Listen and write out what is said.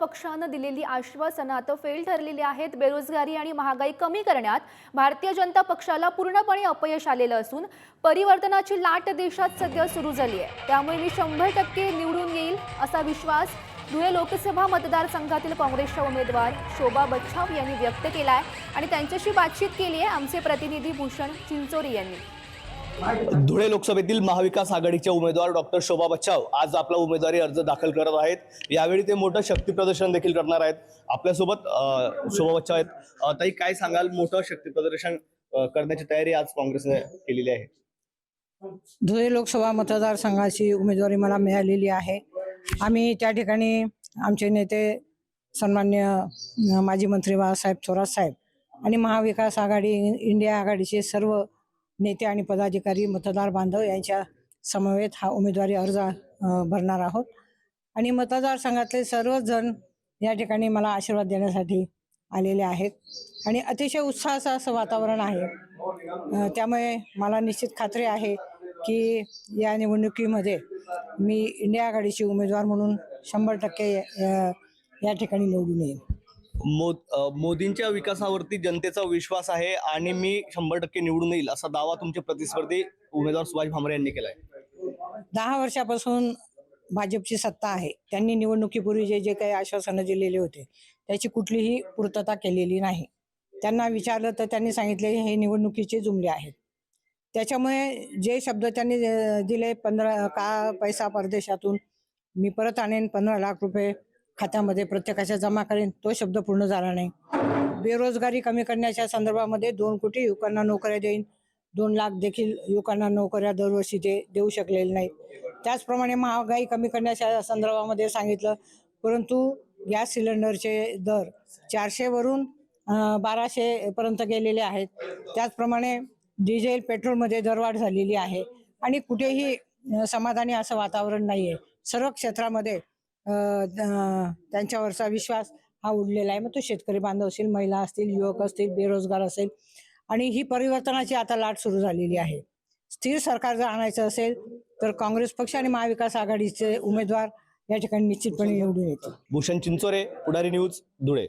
पक्षानं दिलेली आश्वासनं आता फेल ठरलेली आहेत. बेरोजगारी आणि महागाई कमी करण्यात भारतीय जनता पक्षाला पूर्णपणे अपयश आलेलं असून परिवर्तनाची लाट देशात सध्या सुरू झाली आहे. त्यामुळे मी शंभर टक्के निवडून येईल असा विश्वास धुळे लोकसभा मतदारसंघातील काँग्रेसच्या उमेदवार शोभा बच्छाव यांनी व्यक्त केला आहे आणि त्यांच्याशी बातचीत केली आहे आमचे प्रतिनिधी भूषण चिंचोरी यांनी. धुळे लोकसभेतील महाविकास आघाडीचे उमेदवार डॉक्टर शोभा बच्चाव आज आपला उमेदवारी अर्ज दाखल करत आहेत. यावेळी ते मोठं शक्ती प्रदर्शन देखील करणार आहेत. आपल्यासोबत शोभा बच्चाव आहेत. ताई काय सांगाल? मोठं शक्ती प्रदर्शन करण्याची तयारी आज काँग्रेसने केलेली आहे. धुळे लोकसभा मतदारसंघाची उमेदवारी मला मिळालेली आहे. आम्ही त्या ठिकाणी आमचे नेते सन्मान्य माजी मंत्री बाळासाहेब थोरात साहेब आणि महाविकास आघाडी इंडिया आघाडीचे सर्व नेते आणि पदाधिकारी मतदार बांधव यांच्या समवेत हा उमेदवारी अर्ज भरणार आहोत. आणि मतदारसंघातले सर्वच जण या ठिकाणी मला आशीर्वाद देण्यासाठी आलेले आहेत. आणि अतिशय उत्साहाचं असं वातावरण आहे. त्यामुळे मला निश्चित खात्री आहे की या निवडणुकीमध्ये मी इंडिया आघाडीची उमेदवार म्हणून शंभर टक्के या ठिकाणी निवडून येईल मोद मोदींच्या विकासावरती जनतेचा विश्वास आहे आणि मी शंभर टक्के निवडून येईल असा दावा तुमचे प्रतिस्पर्धी उमेदवार सुभाष भामरे यांनी केलाय. दहा वर्षापासून भाजपची सत्ता आहे. त्यांनी निवडणुकीपूर्वी जे जे काही आश्वासनं दिलेले होते त्याची कुठलीही पूर्तता केलेली नाही. त्यांना विचारलं तर त्यांनी सांगितले हे निवडणुकीचे जुमले आहेत. त्याच्यामुळे जे शब्द त्यांनी दिले पंधरा का पैसा परदेशातून मी परत आणेन पंधरा लाख रुपये खात्यामध्ये प्रत्येकाच्या जमा करेन तो शब्द पूर्ण झाला नाही. बेरोजगारी कमी करण्याच्या संदर्भामध्ये दोन कोटी युवकांना नोकऱ्या देईन. दोन लाख देखील युवकांना नोकऱ्या दरवर्षी ते देऊ शकलेले नाहीत. त्याचप्रमाणे महागाई कमी करण्याच्या संदर्भामध्ये सांगितलं परंतु गॅस सिलेंडरचे दर चारशेवरून बाराशेपर्यंत गेलेले आहेत. त्याचप्रमाणे डिझेल पेट्रोलमध्ये दरवाढ झालेली आहे. आणि कुठेही समाधानी असं वातावरण नाही आहे सर्व क्षेत्रामध्ये त्यांच्यावरचा विश्वास हा उडलेला आहे. मग तो शेतकरी बांधव असतील महिला असतील युवक असतील बेरोजगार असेल आणि ही परिवर्तनाची आता लाट सुरू झालेली आहे. स्थिर सरकार जर आणायचं असेल तर काँग्रेस पक्ष आणि महाविकास आघाडीचे उमेदवार या ठिकाणी निश्चितपणे निवडून येतील. भूषण चिंचोरे पुढारी न्यूज धुळे.